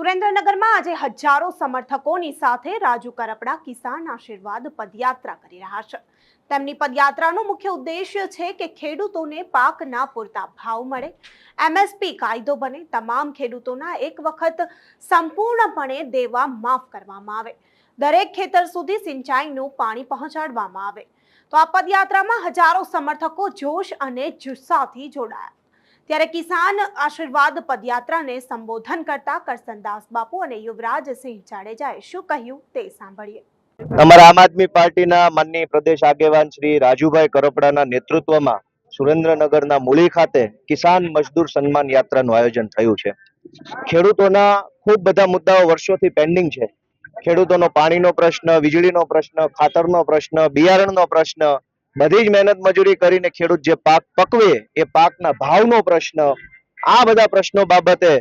સુરેન્દ્રનગરમાં આજે હજારો સમર્થકોની સાથે રાજુ કરપડા કિસાન આશીર્વાદ પદયાત્રા કરી રહ્યા છે. તેમની પદયાત્રાનો મુખ્ય ઉદ્દેશ્ય છે કે ખેડૂતોને પાકના પૂરતા ભાવ મળે. એમએસપી કાયદો બને, તમામ ખેડૂતોના એક વખત સંપૂર્ણપણે દેવા માફ કરવામાં આવે. દરેક ખેતર સુધી સિંચાઈનું પાણી પહોંચાડવામાં આવે. તો આ પદયાત્રામાં હજારો સમર્થકો જોશ અને જુસ્સાથી જોડાયા. ત્યારે કિસાન આશીર્વાદ પદયાત્રાને સંબોધન કરતા કરસનદાસ બાપુ અને યુવરાજસિંહ જાડેજાએ શું કહ્યું તે સાંભળીએ. અમારા આમ આદમી પાર્ટીના માનનીય પ્રદેશ આગેવાન શ્રી રાજુભાઈ કરપડાના નેતૃત્વમાં સુરેન્દ્રનગરના મૂળી ખાતે કિસાન મજદૂર સન્માન યાત્રાનું આયોજન થયું છે. ખેડૂતોના ખૂબ બધા મુદ્દાઓ વર્ષોથી પેન્ડિંગ છે. ખેડૂતોનો પાણીનો પ્રશ્ન, વીજળીનો પ્રશ્ન, ખાતરનો પ્રશ્ન, બિયારણનો પ્રશ્ન બધી જ મહેનત મજૂરી કરીને ખેડૂત જે પાક પકવે, એ પાકના ભાવનો પ્રશ્ન, આ બધા પ્રશ્નો બાબતે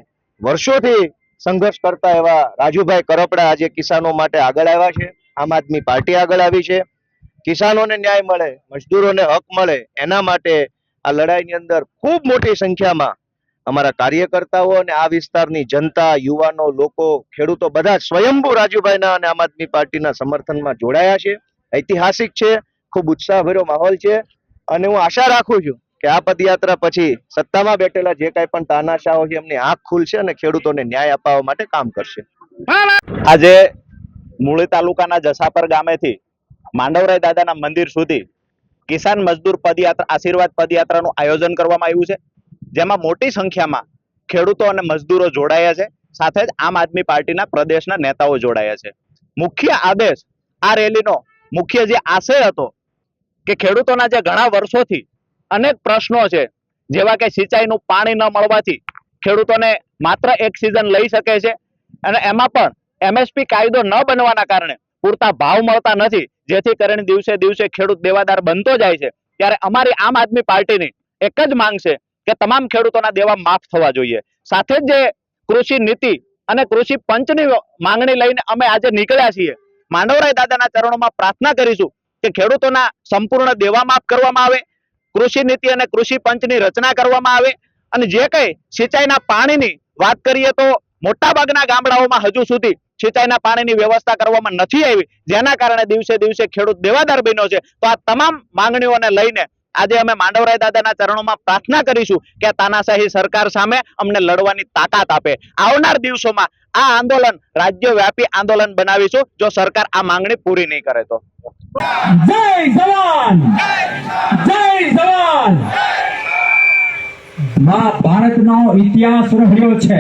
વર્ષોથી સંઘર્ષ કરતા એવા રાજુભાઈ કરપડા આજે કિસાનો માટે આગળ આવ્યા છે. આમ આદમી પાર્ટી આગળ આવી છે. કિસાનોને ન્યાય મળે, મજદૂરોને હક મળે, એના માટે આ લડાઈની અંદર ખૂબ મોટી સંખ્યામાં અમારા કાર્યકર્તાઓ અને આ વિસ્તારની જનતા, યુવાનો, લોકો, ખેડૂતો બધા સ્વયંભૂ રાજુભાઈના અને આમ આદમી પાર્ટીના સમર્થનમાં જોડાયા છે. ઐતિહાસિક છે. ખૂબ ઉત્સાહભર્યો માહોલ છે અને હું આશા રાખું છું કે આ પદયાત્રા પછી સત્તામાં બેઠેલા જે કાંઈ પણ તાનાશાહો છે એમની આંખ ખુલશે અને ખેડૂતોને ન્યાય અપાવવા માટે કામ કરશે. આજે મૂળી તાલુકાના જસાપર ગામેથી માંડવરાય દાદાના મંદિર સુધી કિસાન મજદૂર પદયાત્રા, આશીર્વાદ પદયાત્રાનું આયોજન કરવામાં આવ્યું છે. જેમાં મોટી સંખ્યામાં ખેડૂતો અને મજદૂરો જોડાયા છે. સાથે જ આમ આદમી પાર્ટીના પ્રદેશના નેતાઓ જોડાયા છે. મુખ્ય આદેશ આ રેલીનો મુખ્ય જે આશય હતો કે ખેડૂતોના જે ઘણા વર્ષોથી અનેક પ્રશ્નો છે, જેવા કે સિંચાઈનું પાણી ન મળવાથી ખેડૂતોને માત્ર એક સિઝન લઈ શકે છે અને એમાં પણ એમએસપી કાયદો ન બનવાના કારણે પૂરતા ભાવ મળતા નથી. જેથી કરીને દિવસે દિવસે ખેડૂત દેવાદાર બનતો જાય છે. ત્યારે અમારી આમ આદમી પાર્ટીની એક જ માંગ છે કે તમામ ખેડૂતોના દેવા માફ થવા જોઈએ. સાથે જ જે કૃષિ નીતિ અને કૃષિ પંચની માંગણી લઈને અમે આજે નીકળ્યા છીએ, માંડવરાય દાદાના ચરણોમાં પ્રાર્થના કરીશું કે ખેડૂતોના સંપૂર્ણ દેવા માફ કરવામાં આવે, કૃષિ નીતિ અને કૃષિ પંચની રચના કરવામાં આવે અને જે કઈ સિંચાઈના પાણીની વાત કરીએ તો મોટાભાગના ગામડાઓમાં હજુ સુધી સિંચાઈના પાણીની વ્યવસ્થા કરવામાં નથી આવી. જેના કારણે દિવસે દિવસે ખેડૂત દેવાદાર બન્યો છે. તો આ તમામ માંગણીઓને લઈને આજે અમે માંડવરાય દાદાના ચરણોમાં પ્રાર્થના કરીશું કે તાનાશાહી સરકાર સામે અમને લડવાની તાકાત આપે. આવનાર દિવસોમાં આ આંદોલન રાજ્યવ્યાપી આંદોલન બનાવીશું. જો સરકાર આ માંગણી પૂરી નહીં કરે તો. જય જવાન! જય જવાન! માં, ભારતનો ઇતિહાસ રહ્યો છે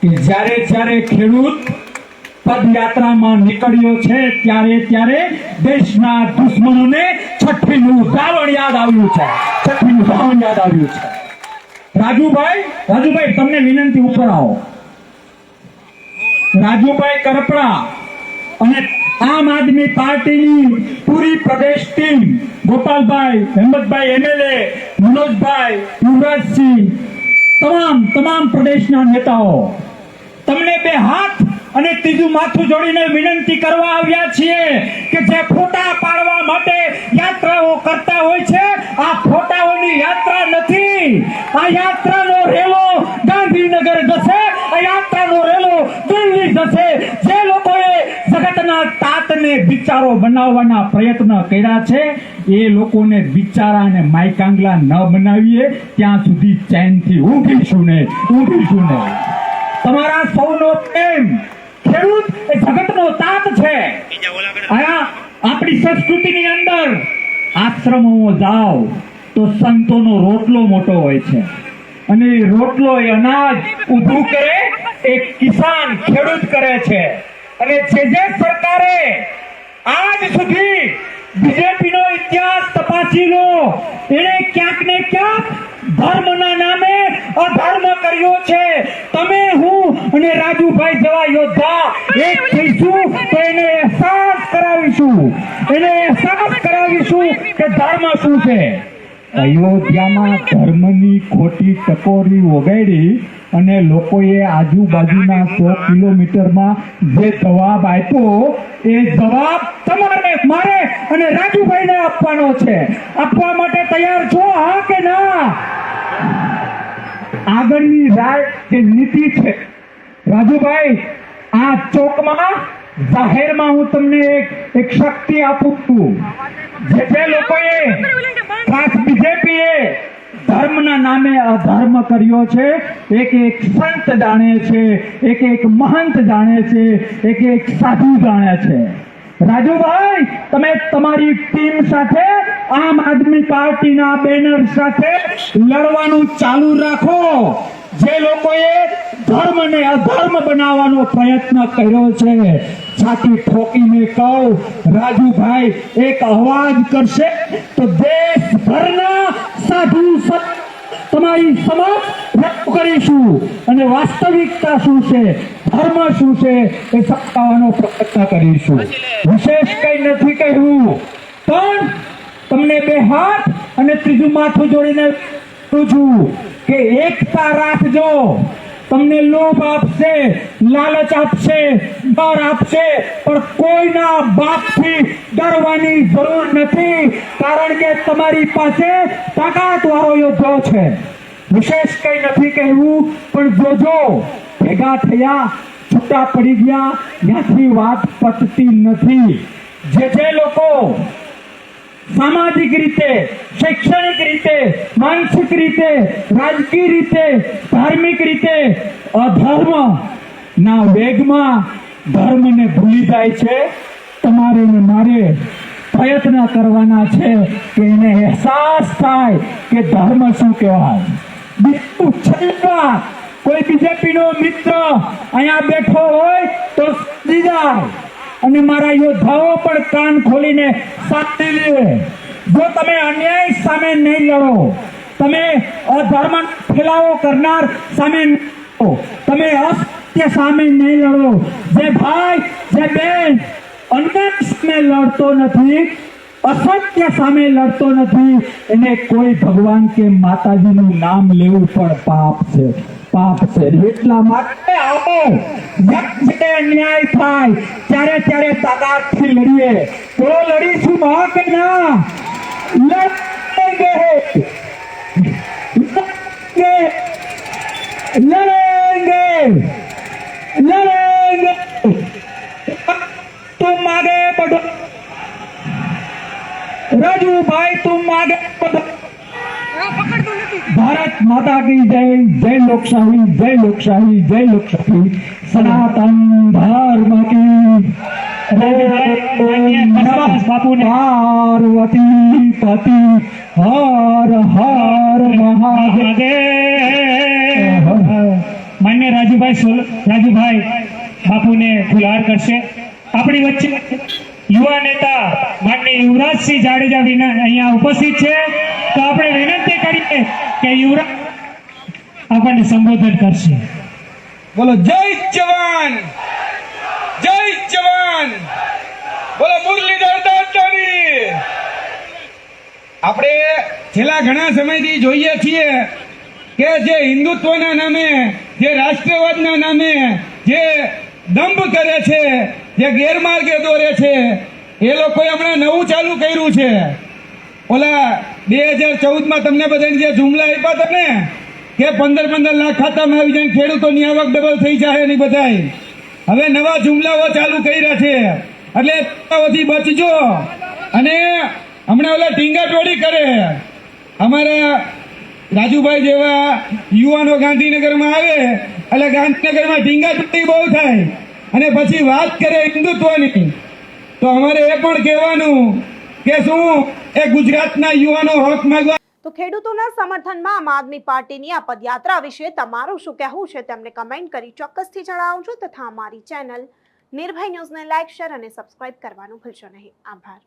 કે જ્યારે જ્યારે ખેડૂત પદયાત્રામાં નીકળ્યો છે, ત્યારે ત્યારે દેશના દુશ્મનોને છઠ્ઠીનું ઉદાહરણ યાદ આવ્યું છે. છઠ્ઠીનું ઉદાહરણ યાદ આવ્યું છે. રાજુભાઈ રાજુભાઈ, તમને વિનંતી ઉપર આવો. રાજુભાઈ કરપડા અને આમ આદમી પાર્ટીની પૂરી પ્રદેશ ટીમ, ગોપાલભાઈ, હેમંતભાઈ, એમએલએ, મનોજભાઈ, યુવરાજસિંહ, તમામ તમામ પ્રદેશના નેતાઓ, તમને બે હાથ અને ત્રીજું માથું જોડીને વિનંતી કરવા આવ્યા છીએ કે જે ફોટા પાડવા માટે યાત્રાઓ કરતા હોય છે, આ ફોટાઓની યાત્રા નથી. આ યાત્રાનો રેલો ગાંધીનગર જશે, આ યાત્રાનો રેલો દિલ્હી જશે. જે લોકોએ જગતના તાતને બિચારો બનાવવાના પ્રયત્ન કર્યા છે, એ લોકોને બિચારા અને માયકાંગલા ન બનાવીએ, ત્યાં સુધી ચેનથી ઊંઘીશું ને ઊંઘીશું ને. તમારા સૌનો પ્રેમ ખેડૂત એ જગતનો તાત છે. આયા આપણી સંસ્કૃતિની અંદર આશ્રમોમાં જાઓ તો સંતોનો રોટલો મોટો હોય છે. અને એ રોટલો એ અનાજ ઊભું કરે એ કિસાન ખેડૂત કરે છે. અને જે જે સરકારે આજ સુધી બીજેપી નો ઇતિહાસ તપાસી લો એને ક્યાંક ને ક્યાંક ધર્મના નામે અધર્મ કર્યો છે. તમે હું અને રાજુભાઈ જેવા યોદ્ધા એક થઈશું તો એને અહેસાસ કરાવીશું. એને અહેસાસ કરાવીશું કે ધર્મ શું છે? અયોધ્યામાં ધર્મની ખોટી ટકોરી વગાડી અને લોકોએ આજુબાજુના સો કિલોમીટરમાં જે જવાબ આપ્યો, એ જવાબ તમારે મારે અને રાજુભાઈને આપવાનો છે. આપવા માટે તૈયાર છો, હા કે ના? આગળની રાય જે નીતિ છે. રાજુભાઈ, આ ચોકમાં જાહેરમાં હું તમને એક એક શક્તિ આપું છું. જે જે લોકોએ ખાસ બીજેપીએ ધર્મના નામે અધર્મ કર્યો છે, એક એક સંત જાણે છે, એક એક મહંત જાણે છે, એક એક સાધુ જાણે છે. રાજુભાઈ, તમે તમારી ટીમ સાથે, આમ આદમી પાર્ટીના બેનર સાથે લડવાનું ચાલુ રાખો. જે લોકોએ ધર્મને અધર્મ બનાવવાનો પ્રયત્ન કર્યો છે છાતી ઠોકીને કહું, રાજુભાઈ, એક અવાજ કરશે, તો દેશભરના સાધુ સંત તમારી સમક્ષ રજૂ કરીશું. અને વાસ્તવિકતા શું છે? ધર્મ શું છે? એ સમજાવવાનો પ્રયત્ન કરીશું. વિશેષ કઈ નથી કહ્યું પણ તમને બે હાથ અને ત્રીજું માથું જોડીને પૂછું કે એકતા રાખજો. તમને લોભ આપશે, લાલચ આપશે ડર આપશે, પણ કોઈના બાપથી ડરવાની જરૂર નથી, કારણ કે તમારી પાસે તાકાત વાળો યોદ્ધો છે. વિશેષ કઈ નથી કહેવું, પણ જોજો ભેગા થયા, છૂટા પડી ગયા, ત્યાંથી વાત પતતી નથી. જે જે લોકો સામાજિક રીતે, શૈક્ષણિક રીતે, માનસિક રીતે, રાજકીય રીતે, ધાર્મિક રીતે અધર્મ ના વેગમાં ધર્મને ભૂલી જાય છે તમારે મારે પ્રયત્ન કરવાના છે કે એને અહેસાસ થાય કે ધર્મ શું કહેવાય. બિલકુલ છેલ્લા કોઈ બીજેપીનો મિત્ર અહીંયા બેઠો હોય તો જાય. અને મારા યોદ્ધાઓ પણ કાન ખોલીને સાંભળી લે. જો તમે અન્યાય સામે નહીં લડો, તમે અધર્મ ફેલાવો કરનાર સામે તમે અસત્ય સામે નહીં લડો. જે ભાઈ, જે બેન અન્યાય સામે લડતો નથી, અસત્ય સામે લડતો નથી, એને કોઈ ભગવાન કે માતાજીનું નામ લેવું પણ પાપ છે. પાપ છે. એટલા માટે આવો. જ્યાં જે અન્યાય થાય, ત્યારે ત્યારે તાકાતથી લડીએ. બોલો લડીશું મહા કે ના? લડેંગે લડેંગે આગે પડો રજુભાઈ તું આગે પડો ભારત માતા કી જય જય લોકશાહી જય લોકશાહી જય લોકશાહી. સનાતન ધર્મ કી પાર્વતી પતિ. હર હર મહાદેવ. માન્ય રાજુભાઈ રાજુભાઈ બાપુને ફુલાર કરશે. આપણી વચ્ચે યુવા નેતા માન્ય યુવરાજસિંહ જાડેજા અહીંયા ઉપસ્થિત છે. તો આપણે વિનંતી કરીએ કે યુવરાજ આપણને સંબોધન કરશે. બોલો, જય જવાન! જય જવાન! બોલો મુરલીધર આપણે છેલ્લા ઘણા સમયથી જોઈએ છીએ કે જે હિન્દુત્વના નામે, જે રાષ્ટ્રવાદના નામે જે દંભ કરે છે જે ગેરમાર્ગે દોરે છે, એ લોકોએ હમણાં નવું ચાલુ કર્યું છે. ઓલા બે હજાર ચૌદમાં તમને બધાને જે જુમલા આપ્યા તમને કે પંદર પંદર લાખ ખાતામાં આવી જાય ખેડૂતોની આવક ડબલ થઈ જાય નહીં બધાય. હવે નવા જુમલાઓ ચાલુ કર્યા છે. એટલે બચજો. અને હમણાં ઓલા ટીંગા ટોળી કરે. અમારા રાજુભાઈ જેવા યુવાનો ગાંધીનગરમાં આવે, એટલે ગાંધીનગરમાં ટીંગા ટોળી બહુ થાય. અને પછી વાત કરે હિન્દુત્વની, તો અમારે એ પણ કહેવાનું કે શું, એ ગુજરાતના યુવાનો હક માંગવા તો ખેડૂતોના સમર્થનમાં આમ આદમી પાર્ટીની આ પદયાત્રા વિશે તમારું શું કહેવું છે તેમને કમેન્ટ કરી ચોક્કસથી જણાવજો તથા અમારી ચેનલ નિર્ભય ન્યૂઝને લાઇક શેર અને સબસ્ક્રાઇબ કરવાનું ભૂલશો નહીં. આભાર.